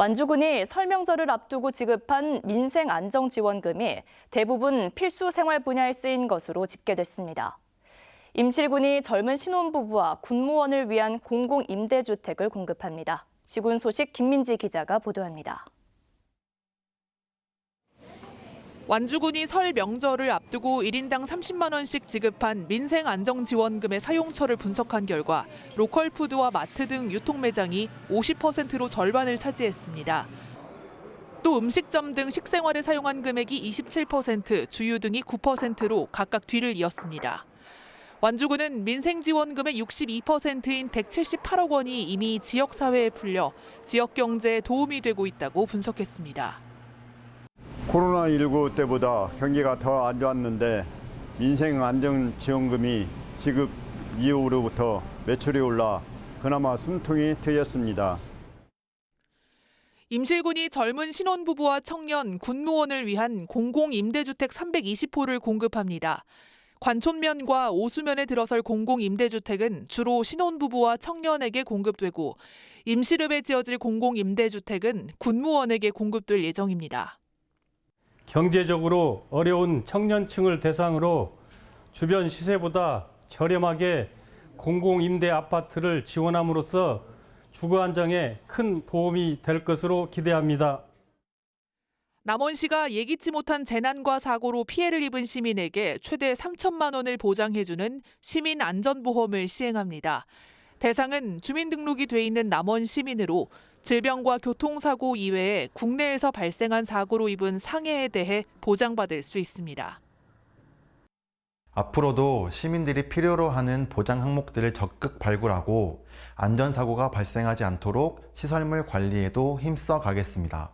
완주군이 설명절을 앞두고 지급한 민생 안정 지원금이 대부분 필수 생활 분야에 쓰인 것으로 집계됐습니다. 임실군이 젊은 신혼부부와 군무원을 위한 공공임대주택을 공급합니다. 시군 소식 김민지 기자가 보도합니다. 완주군이 설 명절을 앞두고 1인당 30만 원씩 지급한 민생 안정 지원금의 사용처를 분석한 결과 로컬 푸드와 마트 등 유통 매장이 50%로 절반을 차지했습니다. 또 음식점 등 식생활에 사용한 금액이 27%, 주유 등이 9%로 각각 뒤를 이었습니다. 완주군은 민생지원금의 62%인 178억 원이 이미 지역사회에 풀려 지역 경제에 도움이 되고 있다고 분석했습니다. 코로나19 때보다 경기가 더 안 좋았는데 민생 안정 지원금이 지급 이후로부터 매출이 올라 그나마 숨통이 트였습니다. 임실군이 젊은 신혼부부와 청년, 군무원을 위한 공공임대주택 320호를 공급합니다. 관촌면과 오수면에 들어설 공공임대주택은 주로 신혼부부와 청년에게 공급되고 임실읍에 지어질 공공임대주택은 군무원에게 공급될 예정입니다. 경제적으로 어려운 청년층을 대상으로 주변 시세보다 저렴하게 공공임대 아파트를 지원함으로써 주거 안정에 큰 도움이 될 것으로 기대합니다. 남원시가 예기치 못한 재난과 사고로 피해를 입은 시민에게 최대 3천만 원을 보장해주는 시민 안전보험을 시행합니다. 대상은 주민등록이 돼 있는 남원 시민으로 질병과 교통사고 이외에 국내에서 발생한 사고로 입은 상해에 대해 보장받을 수 있습니다. 앞으로도 시민들이 필요로 하는 보장 항목들을 적극 발굴하고 안전사고가 발생하지 않도록 시설물 관리에도 힘써 가겠습니다.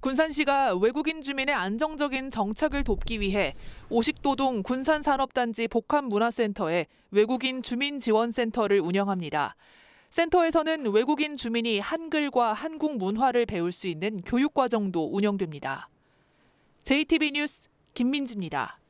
군산시가 외국인 주민의 안정적인 정착을 돕기 위해 오식도동 군산산업단지 복합문화센터에 외국인 주민지원센터를 운영합니다. 센터에서는 외국인 주민이 한글과 한국 문화를 배울 수 있는 교육 과정도 운영됩니다. JTB 뉴스 김민지입니다.